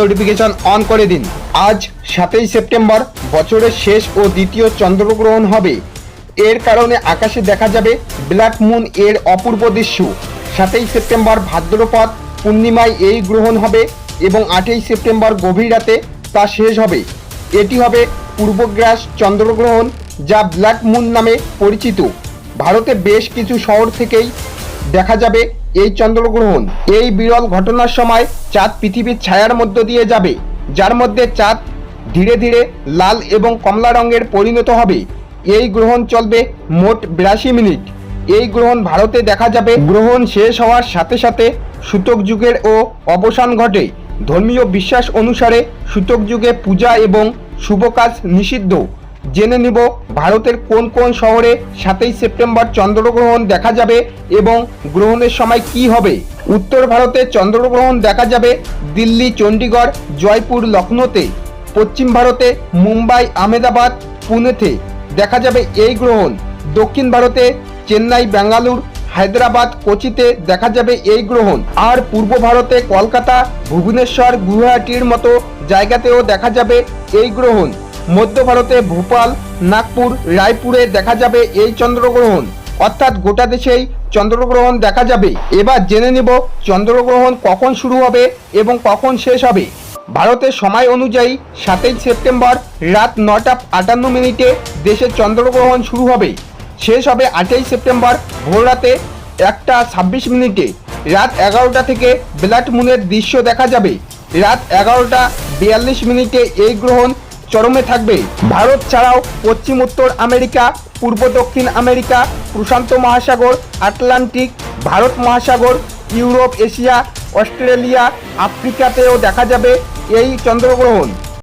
Notification on করে দিন। আজ সাতই সেপ্টেম্বর, বছরের শেষ ও দ্বিতীয় চন্দ্রগ্রহণ হবে। এর কারণে আকাশে দেখা যাবে ব্ল্যাক মুন এর অপূর্ব দৃশ্য। সাতই সেপ্টেম্বর ভাদ্রপদ, পূর্ণিমায় এই গ্রহণ হবে এবং আটই সেপ্টেম্বর গভীর রাতে তা শেষ হবে। এটি হবে পূর্বগ্রাস চন্দ্রগ্রহণ যা ব্ল্যাক মুন নামে পরিচিত। ভারতে বেশ কিছু শহর থেকেই দেখা যাবে এই চন্দ্রগ্রহণ, এই বিরল ঘটনার সময় চাঁদ পৃথিবীর ছায়ার মধ্য দিয়ে যাবে, যার মধ্যে চাঁদ ধীরে ধীরে লাল এবং কমলা রঙের পরিণত হবে। এই গ্রহণ চলবে মোট বিরাশি মিনিট। এই গ্রহণ ভারতে দেখা যাবে। গ্রহণ শেষ হওয়ার সাথে সাথে সূতক যুগের ও অবসান ঘটে। ধর্মীয় বিশ্বাস অনুসারে সূতক যুগে পূজা এবং শুভ কাজ নিষিদ্ধ। জেনে নিব ভারতের কোন কোন শহরে সাতই সেপ্টেম্বর চন্দ্রগ্রহণ দেখা যাবে এবং গ্রহণের সময় কি হবে? উত্তর ভারতে চন্দ্রগ্রহণ দেখা যাবে দিল্লি, চণ্ডীগড়, জয়পুর, লখনৌতে। পশ্চিম ভারতে মুম্বাই, আহমেদাবাদ, পুনেতে দেখা যাবে এই গ্রহণ। দক্ষিণ ভারতে চেন্নাই বেঙ্গালুর হায়দ্রাবাদ, কোচিতে দেখা যাবে এই গ্রহণ। আর পূর্ব ভারতে কলকাতা, ভুবনেশ্বর, গুয়াহাটির মতো জায়গাতেও দেখা যাবে এই গ্রহণ। মধ্য ভারতে ভোপাল, নাগপুর, রায়পুরে দেখা যাবে এই চন্দ্রগ্রহণ। অর্থাৎ গোটা দেশেই চন্দ্রগ্রহণ দেখা যাবে। এবার জেনে নেব চন্দ্রগ্রহণ কখন শুরু হবে এবং কখন শেষ হবে। ভারতের সময় অনুযায়ী সাতই সেপ্টেম্বর রাত নটা আটান্ন মিনিটে দেশে চন্দ্রগ্রহণ শুরু হবে। শেষ হবে আটই সেপ্টেম্বর ভোররাতে একটা ছাব্বিশ মিনিটে। রাত এগারোটা থেকে ব্ল্যাক মুনের দৃশ্য দেখা যাবে। রাত এগারোটা বিয়াল্লিশ মিনিটে এই গ্রহণ চরমে থাকবে। ভারত ছাড়াও পশ্চিম, উত্তর আমেরিকা, পূর্ব, দক্ষিণ আমেরিকা, প্রশান্ত মহাসাগর, আটলান্টিক, ভারত মহাসাগর, ইউরোপ, এশিয়া, অস্ট্রেলিয়া, আফ্রিকাতেও দেখা যাবে এই চন্দ্রগ্রহণ।